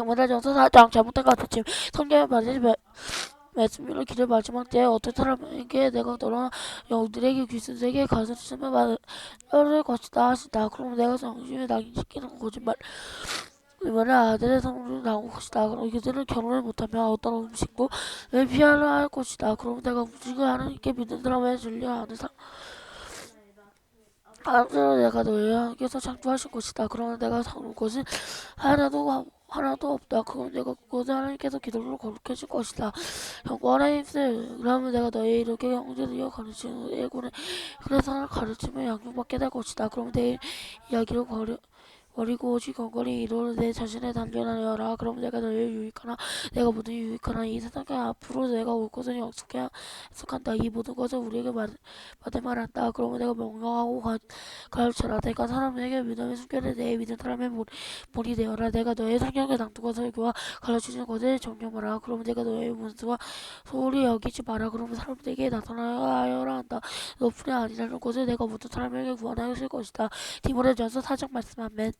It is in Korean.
디모데전서 4장 잘못된 것 같았지만 성경에 말하지 말씀으로 길을 마지막 때에 어떤 사람에게 내가 너나 영들에게 귀신에게 가르치면 말을 것이다 하시다. 그럼 내가 정신을 낙인시키는 거짓말. 이번에 아들의 성을 나온 것이다. 그럼 그들은 결혼을 못하면 어떤 음식도 왜 피하려 할 것이다. 그럼 내가 음식을 하나님께 믿는 사람의 진리하는 사 아무쪼록 내가 너희에게서 창조하신 것이다. 그러나 내가 사는 것은 하나도 하나도 없다. 그건 내가 그것을 하나님께서 기도로 거룩해 줄 것이다. 영원의 힘을 그러면 내가 너희 이렇게 형제들이여 가르치는 일군의 그래서 가르치면 양육받게 될 것이다. 그럼 내 이야기를 거려 버리고 오직 건건히 이루어 내 자신을 단련하여라. 그럼 내가 너희를 유익하나 내가 모든 유익하나 이 세상에 앞으로 내가 올 것을 약속해 약속한다. 이 모든 것을 우리에게 말, 받을 말한다. 그러면 내가 명령하고 가, 가르쳐라. 내가 사람에게 믿음의 숨겨내 내 믿는 사람의 물, 물이 되어라. 내가 너의 성경에 낭독과 설교와 가르치는 것을 정령하라. 그러면 내가 너의 문수와 소홀히 여기지 마라. 그러면 사람들에게 나타나여라 한다. 너뿐이 아니라는 것을 내가 모든 사람에게 구원하였을 것이다. 디모데전서 사장 말씀 아멘.